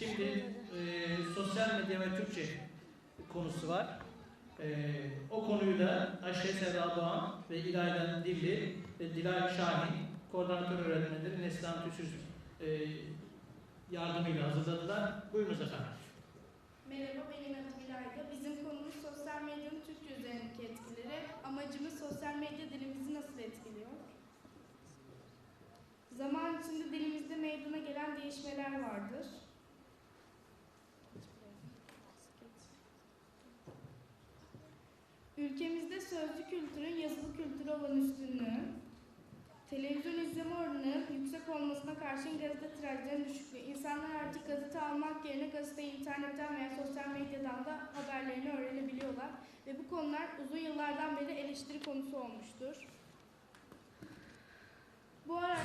Şimdi e, sosyal medya ve Türkçe konusu var. E, o konuyu da Ayşe Sevda Doğan ve İlayda Dilli ve Dilay Şahin koordinatör öğretmenleri Neslihan Tüsüz e, yardımıyla hazırladılar. Buyurunuz efendim. Merhaba, benim adım İlayda. Bizim konumuz sosyal medyanın Türkçe üzerindeki etkileri. Amacımız sosyal medya dilimizi nasıl etkiliyor? Zaman içinde dilimizde meydana gelen değişmeler vardır. Ülkemizde sözlü kültürün yazılı kültüre olan üstünlüğü, televizyon izleme oranı yüksek olmasına karşın gazete tirajlarının düşüklüğü. İnsanlar artık gazete almak yerine gazeteyi internetten veya sosyal medyadan da haberlerini öğrenebiliyorlar. Ve bu konular uzun yıllardan beri eleştiri konusu olmuştur. Bu ara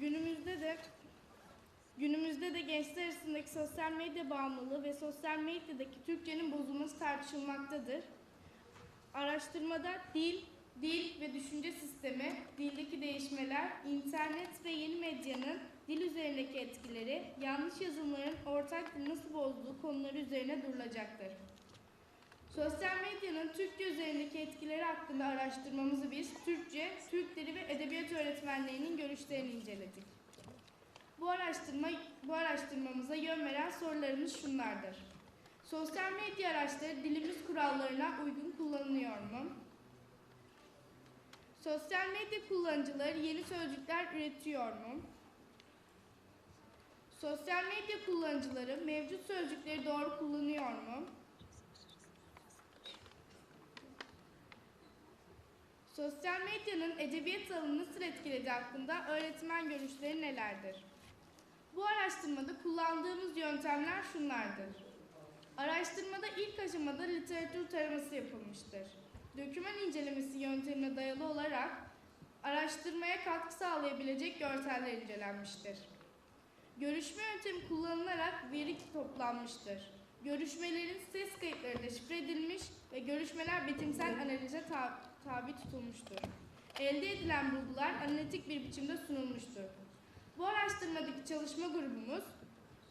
günümüzde de Günümüzde de gençler arasındaki sosyal medya bağımlılığı ve sosyal medyadaki Türkçenin bozulması tartışılmaktadır. Araştırmada dil, dil ve düşünce sistemi, dildeki değişmeler, internet ve yeni medyanın dil üzerindeki etkileri, yanlış yazımların ortak dili nasıl bozduğu konuları üzerine durulacaktır. Sosyal medyanın Türkçe üzerindeki etkileri hakkında araştırmamızı biz Türkçe, Türk Dili ve Edebiyat öğretmenlerinin görüşlerini inceledik. Bu araştırma bu araştırmamıza yön veren sorularımız şunlardır. Sosyal medya araçları dilimiz kurallarına uygun kullanılıyor mu? Sosyal medya kullanıcıları yeni sözcükler üretiyor mu? Sosyal medya kullanıcıları mevcut sözcükleri doğru kullanıyor mu? Sosyal medyanın edebiyat alanını nasıl etkilediği hakkında öğretmen görüşleri nelerdir? Bu araştırmada kullandığımız yöntemler şunlardır. Araştırmada ilk aşamada literatür taraması yapılmıştır. Döküman incelemesi yöntemine dayalı olarak araştırmaya katkı sağlayabilecek görseller incelenmiştir. Görüşme yöntemi kullanılarak veri toplanmıştır. Görüşmelerin ses kayıtları deşifre edilmiş ve görüşmeler betimsel analize ta- tabi tutulmuştur. Elde edilen bulgular analitik bir biçimde sunulmuştur. Bu araştırmadaki çalışma grubumuz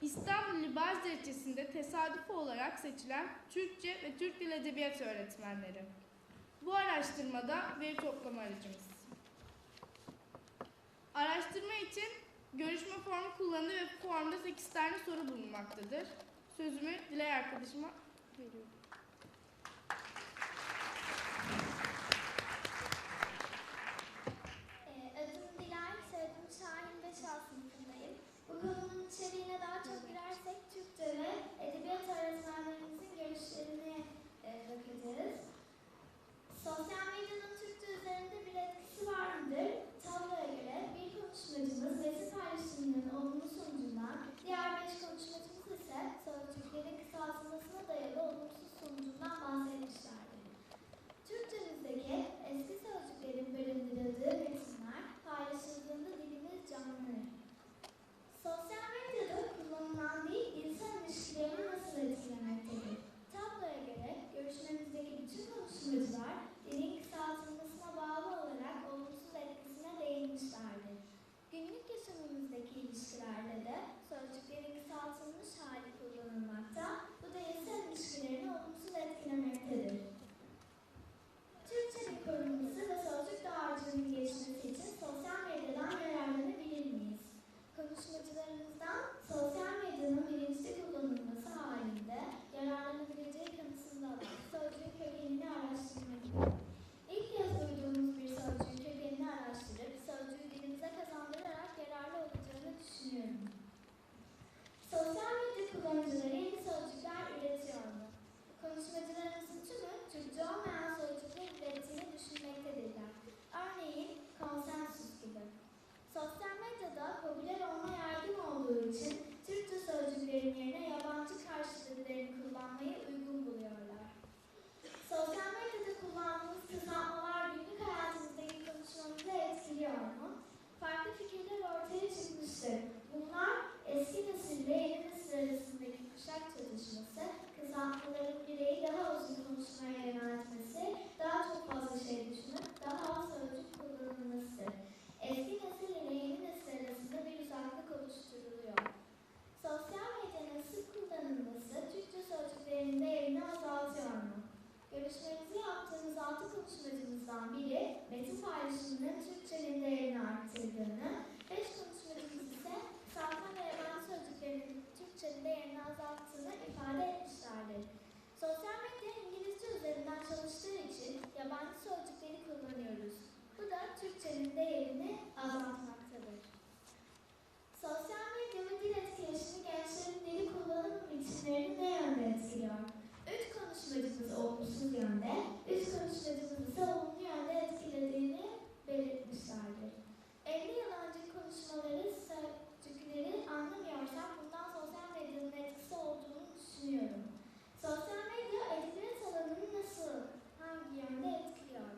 İstanbul Libaz ilçesinde tesadüfi olarak seçilen Türkçe ve Türk Dil Edebiyatı öğretmenleri. Bu araştırmada veri toplama aracımız. Araştırma için görüşme formu kullanıldı ve formda 8 tane soru bulunmaktadır. Sözümü Dilay arkadaşıma veriyorum. Ee, Adım Dilay, soyadım Şahin ve Şah sınıfındayım. Bu konunun içeriğine daha çok girersek Türkçe ve edebiyat öğretmenlerimizin görüşlerini e, bakacağız. Sosyal medyanın Türkçe üzerinde bir etkisi var mıdır? Tabloya göre bir konuşmacımız vesi paylaşımının olumlu sonucundan, beş konuşmacımız ise sözcüklerin kısaltılmasına dayalı olumsuz sonucundan bahsetmişlerdir. Türkçemizdeki eski sözcüklerin barındırıldığı metinler paylaşıldığında dilimiz canlanır. Sosyal medyada kullanılan dil insan ilişkilerini nasıl etkilemektedir? Tabloya göre görüşmemizdeki bütün konuşmacılar dilin kısaltılmasına bağlı olarak olumsuz etkisine değinmişlerdir. Günlük yaşamımızdaki ilişkilerde de sözcüklerin kısaltılmış hali kullanılmakta, bu da insan ilişkilerini olumsuz etkilemektedir. Türkçenin korunması ve sözcük dağarcığının gelişmesi için sosyal medyadan yararlanabilir miyiz? Konuşmacılarımızdan sosyal Görüşmemizi yaptığımız altı konuşmacımızdan biri metin paylaşımının Türkçenin değerini arttırdığını, beş konuşmacımız ise kısaltma ve yabancı sözcüklerin Türkçenin değerini azalttığını ifade etmişlerdir. Sosyal medya İngilizce üzerinden çalıştığı için yabancı sözcükleri kullanıyoruz. Bu da Türkçenin değerini azaltmaktadır. Sosyal medya ve dil etkileşimi gençlerin dili kullanım biçimlerini ne yönde etkiliyor? Üç konuşmacımız olumsuz yönde, üç konuşmacımız ise olumlu yönde etkilediğini belirtmişlerdir. 50 yıl önce konuşmaları, sözcükleri anlamıyorsam bundan sosyal medyanın etkisi olduğunu düşünüyorum. Sosyal medya edebiyat alanını nasıl, hangi yönde etkiliyor?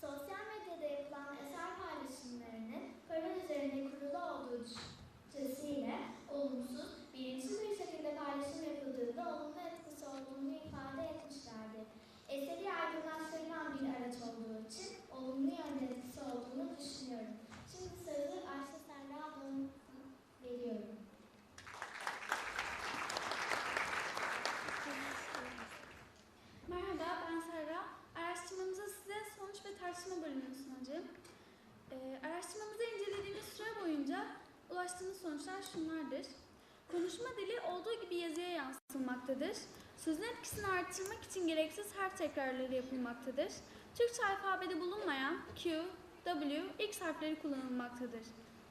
Sosyal medyada yapılan eser paylaşımlarının para üzerine kurulu olduğu düşüncesiyle olumsuz, bilinçli bir şekilde paylaşım yapıldığında olumlu etkisi olduğunu ifade etmişlerdir. Eseri yaygınlaştırılan bir araç olduğu için olumlu yönde etkisi olduğunu düşünüyorum. Şimdi sözü Ayşe Serra Doğan'a veriyorum. Merhaba, ben Serra. Araştırmamıza size sonuç ve tartışma bölümünü sunacağım. Ee, araştırmamızı incelediğimiz süre boyunca ulaştığımız sonuçlar şunlardır. Konuşma dili olduğu gibi yazıya yansıtılmaktadır. Sözün etkisini arttırmak için gereksiz harf tekrarları yapılmaktadır. Türkçe alfabede bulunmayan Q, W, X harfleri kullanılmaktadır.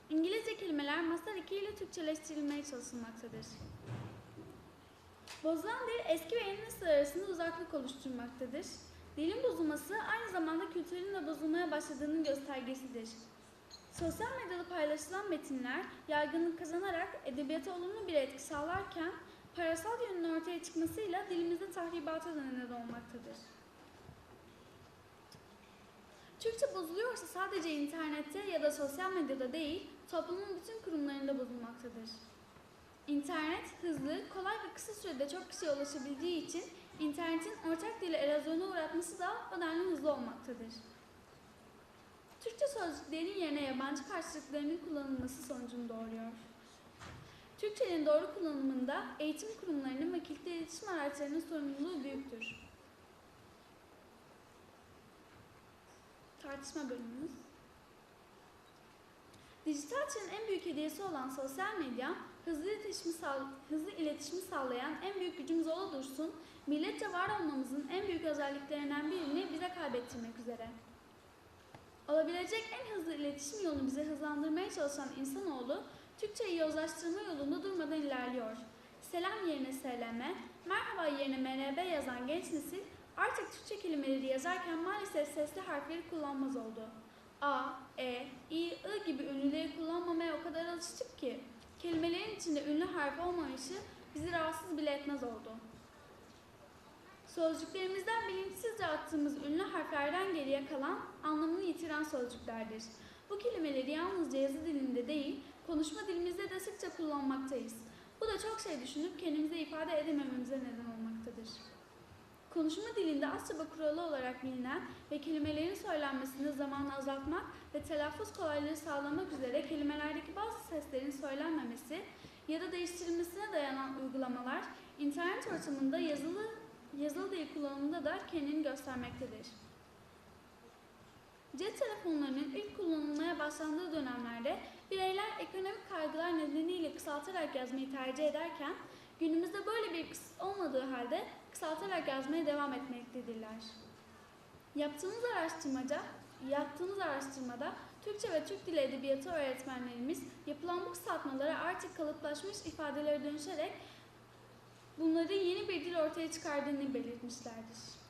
İngilizce kelimeler masal 2 ile Türkçeleştirilmeye çalışılmaktadır. Bozulan dil eski ve yeni nesil arasında uzaklık oluşturmaktadır. Dilin bozulması aynı zamanda kültürün de bozulmaya başladığının göstergesidir. Sosyal medyada paylaşılan metinler yaygınlık kazanarak edebiyata olumlu bir etki sağlarken parasal yönünün ortaya çıkmasıyla dilimizde tahribata da neden olmaktadır. Türkçe bozuluyorsa sadece internette ya da sosyal medyada değil, toplumun bütün bozulmaktadır. İnternet hızlı, kolay ve kısa sürede çok kişiye ulaşabildiği için internetin ortak dili erozyona uğratması da o denli hızlı olmaktadır. Türkçe sözcüklerin yerine yabancı karşılıklarının kullanılması sonucunu doğuruyor. Türkçenin doğru kullanımında eğitim kurumlarının ve kitle iletişim araçlarının sorumluluğu büyüktür. Tartışma bölümümüz. Dijital çağın en büyük hediyesi olan sosyal medya, hızlı iletişimi, hızlı iletişimi sağlayan en büyük gücümüz olursun, milletçe var olmamızın en büyük özelliklerinden birini bize kaybettirmek üzere. Olabilecek en hızlı iletişim yolunu bize hızlandırmaya çalışan insanoğlu, Türkçeyi yozlaştırma yolunda durmadan ilerliyor. Selam yerine SLM, merhaba yerine MRB yazan genç nesil artık Türkçe kelimeleri yazarken maalesef sesli harfleri kullanmaz oldu. A, E, I, I gibi ünlüleri kullanmamaya o kadar alıştık ki kelimelerin içinde ünlü harf olmayışı bizi rahatsız bile etmez oldu. Sözcüklerimizden bilinçsizce attığımız ünlü harflerden geriye kalan anlamını yitiren sözcüklerdir. Bu kelimeleri yalnızca yazı dilinde değil, konuşma dilimizde de sıkça kullanmaktayız. Bu da çok şey düşünüp kendimize ifade edemememize neden olmaktadır. Konuşma dilinde az çaba kuralı olarak bilinen ve kelimelerin söylenmesinde zamanı azaltmak ve telaffuz kolaylığı sağlamak üzere kelimelerdeki bazı seslerin söylenmemesi ya da değiştirilmesine dayanan uygulamalar internet ortamında yazılı yazılı dil kullanımında da kendini göstermektedir. Cep telefonlarının ilk kullanılmaya başlandığı dönemlerde bireyler ekonomik kaygılar nedeniyle kısaltarak yazmayı tercih ederken günümüzde böyle bir kısıt olmadığı halde kısaltarak yazmaya devam etmektedirler. Yaptığımız araştırmaca, yaptığımız araştırmada Türkçe ve Türk Dili Edebiyatı öğretmenlerimiz yapılan bu kısaltmalara artık kalıplaşmış ifadelere dönüşerek bunları yeni bir dil ortaya çıkardığını belirtmişlerdir.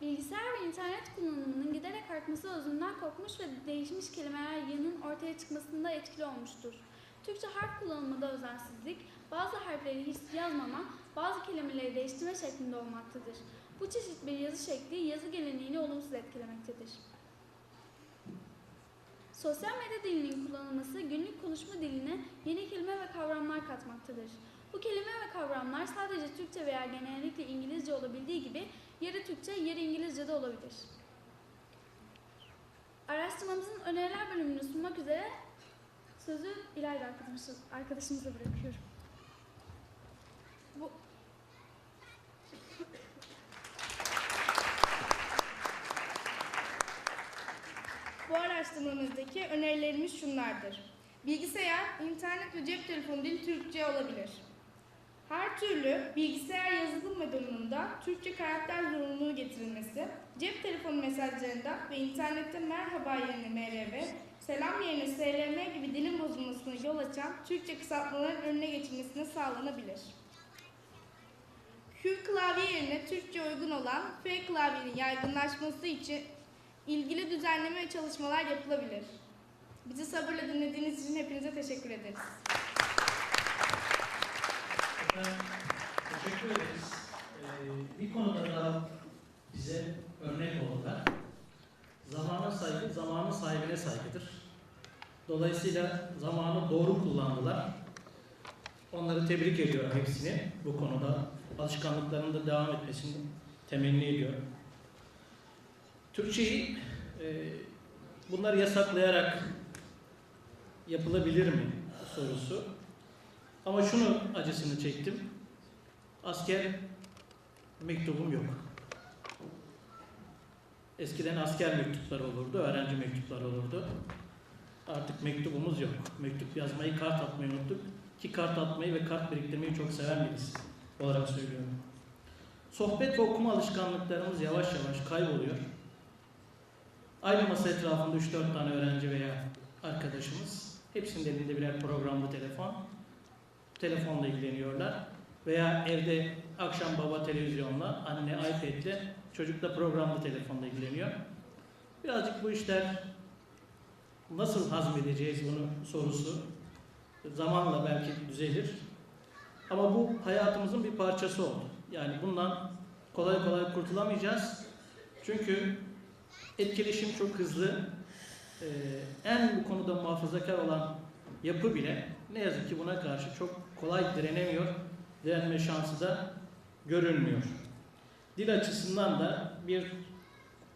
Bilgisayar ve internet kullanımının giderek artması özünden kopmuş ve değişmiş kelimeler yığının ortaya çıkmasında etkili olmuştur. Türkçe harf kullanımında özensizlik, bazı harfleri hiç yazmama, bazı kelimeleri değiştirme şeklinde olmaktadır. Bu çeşit bir yazı şekli yazı geleneğini olumsuz etkilemektedir. Sosyal medya dilinin kullanılması günlük konuşma diline yeni kelime ve kavramlar katmaktadır. Bu kelime ve kavramlar sadece Türkçe veya genellikle İngilizce olabildiği gibi yarı Türkçe, yarı İngilizce de olabilir. Araştırmamızın öneriler bölümünü sunmak üzere sözü İlayda arkadaşımıza, bırakıyorum. Bu dillerimiz şunlardır. Bilgisayar, internet ve cep telefonu dili Türkçe olabilir. Her türlü bilgisayar yazılım ve donanımda Türkçe karakter zorunluluğu getirilmesi, cep telefonu mesajlarında ve internette merhaba yerine MRV, selam yerine SLM gibi dilin bozulmasına yol açan Türkçe kısaltmaların önüne geçilmesine sağlanabilir. Q klavye yerine Türkçe uygun olan F klavyenin yaygınlaşması için ilgili düzenleme ve çalışmalar yapılabilir. Bizi sabırla dinlediğiniz için hepinize teşekkür ederiz. Teşekkür ederiz. Ee, bir konuda daha bize örnek oldular. Zamana saygı, zamanın sahibine saygıdır. Dolayısıyla zamanı doğru kullandılar. Onları tebrik ediyorum hepsini bu konuda. Alışkanlıklarının da devam etmesini temenni ediyorum. Türkçeyi e, bunları yasaklayarak yapılabilir mi sorusu. Ama şunu acısını çektim. Asker mektubum yok. Eskiden asker mektupları olurdu, öğrenci mektupları olurdu. Artık mektubumuz yok. Mektup yazmayı, kart atmayı unuttuk. Ki kart atmayı ve kart biriktirmeyi çok seven birisi olarak söylüyorum. Sohbet ve okuma alışkanlıklarımız yavaş yavaş kayboluyor. Aynı masa etrafında 3-4 tane öğrenci veya arkadaşımız. Hepsinin elinde birer programlı telefon telefonla ilgileniyorlar. Veya evde akşam baba televizyonla, anne iPad'le, çocuk da programlı telefonla ilgileniyor. Birazcık bu işler nasıl hazmedeceğiz bunu sorusu zamanla belki düzelir. Ama bu hayatımızın bir parçası oldu. Yani bundan kolay kolay kurtulamayacağız. Çünkü etkileşim çok hızlı. Ee, en bu konuda muhafazakar olan yapı bile ne yazık ki buna karşı çok kolay direnemiyor. Direnme şansı da görünmüyor. Dil açısından da bir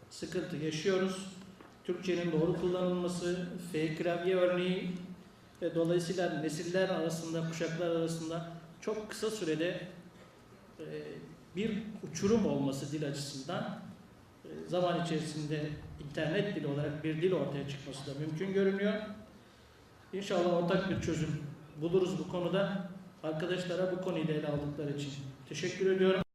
sıkıntı yaşıyoruz. Türkçenin doğru kullanılması, F klavye örneği ve dolayısıyla nesiller arasında, kuşaklar arasında çok kısa sürede e, bir uçurum olması dil açısından e, zaman içerisinde internet dili olarak bir dil ortaya çıkması da mümkün görünüyor. İnşallah ortak bir çözüm buluruz bu konuda. Arkadaşlara bu konuyu da ele aldıkları için teşekkür ediyorum.